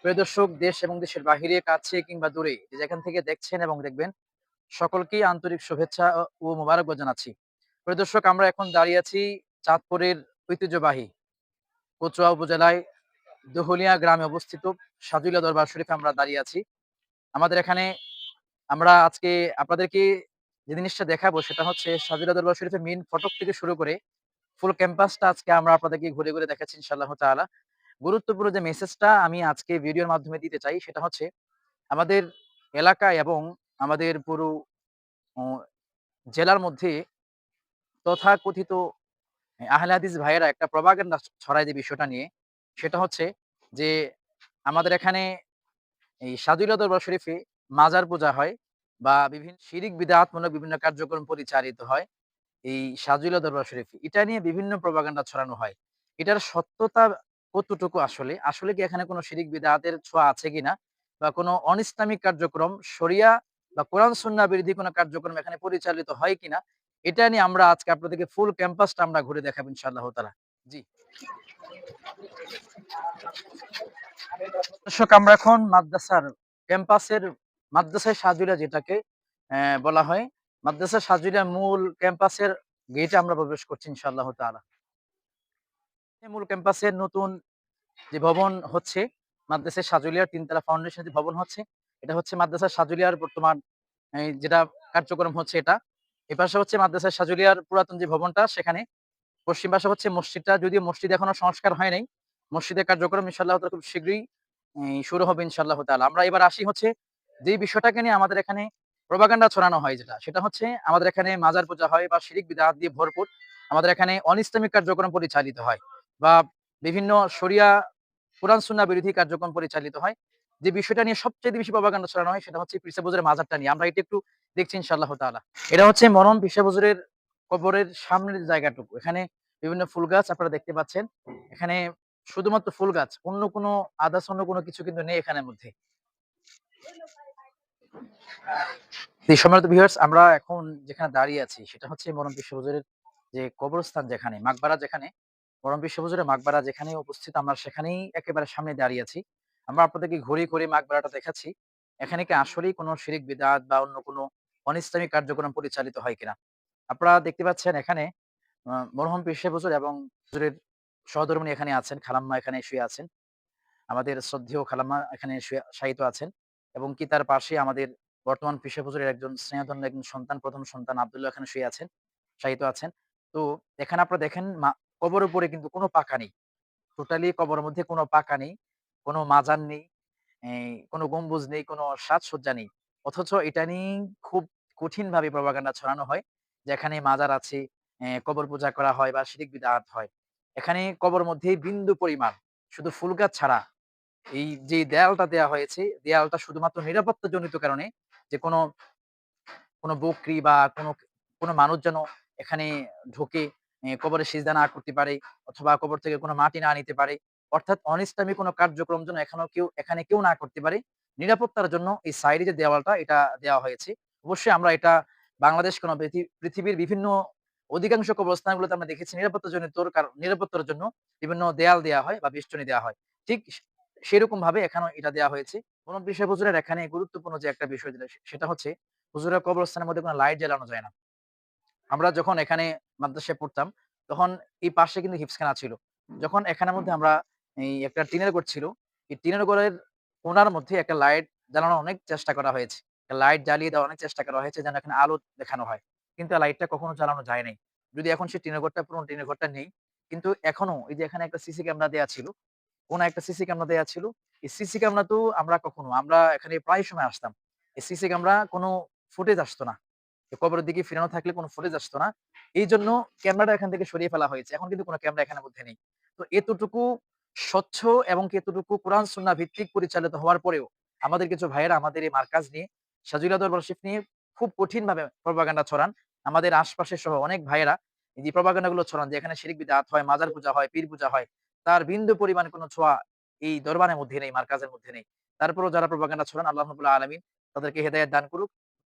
প্রিয় দর্শক, দেশ এবং দেশের বাহিরে, কাছে কিংবা দূরে যেখান থেকে দেখছেন এবং দেখবেন, সকলকেই আন্তরিক শুভেচ্ছা ও মোবারকবাদ জানাচ্ছি। প্রিয় দর্শক, আমরা এখন দাঁড়িয়ে আছি চাঁদপুরের ঐতিহ্যবাহী কচুয়া উপজেলায়, দোহলিয়া গ্রামে অবস্থিত সাজুলিয়া দরবার শরীফে আমরা দাঁড়িয়ে আছি। আমাদের এখানে আমরা আজকে আপনাদেরকে যে জিনিসটা দেখাবো সেটা হচ্ছে সাজুলিয়া দরবার শরীফের মেইন ফটক থেকে শুরু করে ফুল ক্যাম্পাসটা আজকে আমরা আপনাদেরকে ঘুরে, ঘুরে দেখাচ্ছি ইনশাআল্লাহ তাআলা। গুরুত্বপূর্ণ যে মেসেজটা আমি আজকে ভিডিওর মাধ্যমে দিতে চাই সেটা হচ্ছে আমাদের এলাকায় এবং আমাদের পুরো জেলার মধ্যে তথাকথিত আহলে হাদিস ভাইয়েরা একটা ছ ছড়ায় যে বিষয়টা নিয়ে, সেটা হচ্ছে যে আমাদের এখানে এই সাদুল্লাহ দরবার শরীফে মাজার পূজা হয় বা বিভিন্ন শিরিক বিদআতমূলক বিভিন্ন কার্যক্রম পরিচালিত হয়। এই সাজুল্লাহ দরবার শরীফে। এটা নিয়ে বিভিন্ন প্রপাগান্ডা ছড়ানো হয়। এটার সত্যতা কতটুকু আসলে? আসলে কি এখানে কোনো শিরিক বিদআতের ছোঁয়া আছে কিনা? বা কোনো অনিসলামিক কার্যক্রম শরিয়া বা কোরআন সুন্নাহ বিরোধী কোনো কার্যক্রম এখানে পরিচালিত হয় কিনা? এটা নিয়ে আমরা আজকে আপনাদেরকে ফুল ক্যাম্পাসটা আমরা ঘুরে দেখাবো ইনশাআল্লাহ তাআলা। জি। দর্শক আমরা এখন মাদ্রাসার ক্যাম্পাসের মাদ্রাসায় সাজুলিয়া যেটাকে বলা হয়, মাদ্রাসা সাজুলিয়া মূল ক্যাম্পাসের গেটে আমরা প্রবেশ করছি ইনশাআল্লাহ। এই মূল ক্যাম্পাসের নতুন যে ভবন হচ্ছে, মাদ্রাসা সাজুলিয়ার ৩ তলা ফাউন্ডেশন যে ভবন হচ্ছে, এটা হচ্ছে মাদ্রাসা সাজুলিয়ার বর্তমান যেটা কার্যক্রম হচ্ছে এটা। এপাশে হচ্ছে মাদ্রাসা সাজুলিয়ার পুরাতন যে ভবনটা সেখানে। পশ্চিম পাশে হচ্ছে মসজিদটা যদিও মসজিদ এখনও সংস্কার হয় নাই। মসজিদের কার্যক্রম ইনশাআল্লাহ তাআলা খুব শীঘ্রই শুরু হবে ইনশাআল্লাহ তাআলা। আমরা এবার আসি হচ্ছে যেই বিষয়টাকে নিয়ে আমাদের এখানে প্রপাগান্ডা ছড়ানো হয় যেটা, সেটা হচ্ছে আমাদের এখানে মাজার পূজা হয় বা শিরিক বিদআত দিয়ে ভরপুর। আমাদের এখানে অনিসলামিক কার্যক্রম পরিচালিত হয় বা বিভিন্ন শরিয়া কোরআন সুন্নাহ বিরোধী কার্যক্রম পরিচালিত হয়। যে বিষয়টা নিয়ে সবচেয়ে বেশি প্রপাগান্ডা ছড়ানো হয় সেটা হচ্ছে হুজুরের মাজারটা নিয়ে। আমরা এটা একটু দেখছি ইনশাআল্লাহ তাআলা। এটা হচ্ছে মরম হুজুরের কবরের সামনের জায়গাটুকু। এখানে বিভিন্ন ফুল গাছ আপনারা দেখতে পাচ্ছেন। এখানে শুধুমাত্র ফুল গাছ। অন্য কোনো আদার্স অন্য কোনো কিছু কিন্তু নেই এখানের মধ্যে। আমরা এখন যেখানে দাঁড়িয়ে আছি সেটা হচ্ছে মরহুম পীর যে কবরস্থান যেখানে, মাকবারা যেখানে, মরহুম পীর মাকবারা যেখানেই উপস্থিত আমরা সেখানেই একেবারে সামনে দাঁড়িয়ে আছি। আমরা আপনাদেরকে ঘুরিয়ে, ঘুরিয়ে মাকবারাটা দেখাচ্ছি। এখানে কি আসলেই কোনো শিরিক বিদআত বা অন্য কোনো অনিসলামিক কার্যক্রম পরিচালিত হয় কিনা? আপনারা দেখতে পাচ্ছেন এখানে মরহুম পীর হুজুর এবং হুজুরের সহধর্মিণী এখানে আছেন, খালাম্মা এখানে শুয়ে আছেন। আমাদের শ্রদ্ধেয় খালাম্মা এখানে শুয়ে শায়িত আছেন এবং কি তার পাশে আমাদের বর্তমান সাহেব একজন স্নেহধন্য একজন সন্তান, ১ম সন্তান আব্দুল্লাহ এখানে শুয়ে আছেন, শায়িত আছেন। তো এখানে আপনারা দেখেন মা কবরের উপরে কিন্তু কোনো পাকা নেই। টোটালি কবরের মধ্যে কোনো পাকা নেই, কোনো মাজার নেই, কোনো গম্বুজ নেই, কোনো সাজসজ্জা নেই। অথচ এটা নিয়ে খুব কঠিনভাবে প্রপাগান্ডা ছড়ানো হয় যে এখানে মাজার আছে, কবর পূজা করা হয় বা শিরিক বিদআত হয়। এখানে কবর মধ্যে বিন্দু পরিমাণ শুধু ফুল গাছ ছাড়া এই যে দেয়ালটা দেয়া হয়েছে, দেয়ালটা শুধুমাত্র নিরাপত্তাজনিত কারণে যে কোনো, কোনো বকরি বা কোনো, কোনো মানুষ যেন এখানে ঢুকে কবরে সিজদা না করতে পারে অথবা কবর থেকে কোনো মাটি না নিতে পারে। অর্থাৎ অনিসলামী কোনো কার্যক্রম যেন এখানেও কেউ এখানে কেউ না করতে পারে। নিরাপত্তার জন্য এই সাইডে যে দেওয়ালটা এটা দেওয়া হয়েছে। অবশ্যই আমরা এটা বাংলাদেশ কোনো পৃথিবীর বিভিন্ন অধিকাংশ কবরস্থানগুলোতে আমরা দেখেছি নিরাপত্তাজনিতর কারণ নিরাপত্তার জন্য বিভিন্ন দেয়াল দেয়া হয় বা বেষ্টনী দেওয়া হয়। ঠিক সে সেরকমভাবে এখানেও এটা দেয়া হয়েছে। সাহেব হুজুরের এখানে গুরুত্বপূর্ণ যে একটা বিষয় যেটা, সেটা হচ্ছে হুজুরের কবরস্থানের মধ্যে কোনো লাইট জ্বালানো যায় না। আমরা যখন এখানে মাদ্রাসায় পড়তাম, তখন এই পাশে কিন্তু হিফজখানা ছিল। যখন এখানের মধ্যে আমরা এই একটা টিনের ঘর ছিল। এই টিনের ঘরের কোণার মধ্যে একটা লাইট জ্বালানোর অনেক চেষ্টা করা হয়েছে। লাইট জ্বালিয়ে দেওয়ার অনেক চেষ্টা করা হয়েছে যেন এখানে আলো দেখানো হয়। কিন্তু লাইটটা কখনো জ্বালানো যায় নাই। যদি এখন সেই টিনের ঘরটা, পুরনো টিনের ঘরটা নেই। কিন্তু এখনও এই যে এখানে একটা সিসি ক্যামেরা দেওয়া ছিল। কোণায় একটা সিসি ক্যামেরা দেয়া ছিল। এই সিসি ক্যামেরাতেও আমরা কখনো আমরা এখানে প্রায় সময় আসতাম। এই সিসি ক্যামেরা কোনো ফুটেজ আসতো না। কবরের দিকে ফিরানো থাকলে কোনো ফুটেজ আসতো না। এইজন্য ক্যামেরাটা এখান থেকে সরিয়ে ফেলা হয়েছে। এখন কিন্তু কোনো ক্যামেরা এখানের মধ্যে নেই। তো এতটুকু স্বচ্ছ এবং এতটুকু কোরআন সুন্নাহ ভিত্তিক পরিচালিত হওয়ার পরেও আমাদের কিছু ভাইয়েরা আমাদের এই মার্কাজ নিয়ে সাজুলা দরবার শরীফ নিয়ে খুব কঠিনভাবে প্রপাগান্ডা ছড়ান। আমাদের আশপাশের সহ অনেক ভাইয়েরা এই যে প্রপাগান্ডা গুলো ছড়ান যে এখানে শিরিক বিদআত হয়, মাজার পূজা হয়, পীর পূজা হয়। তার বিন্দু পরিমাণ কোনো ছোঁয়া এই দরবারের মধ্যে নেই, মার্কাজের মধ্যে নেই। তারপরও যারা প্রপাগান্ডা ছড়ান আল্লাহ আলমিন তাদেরকে হেদায়ত দান করুক।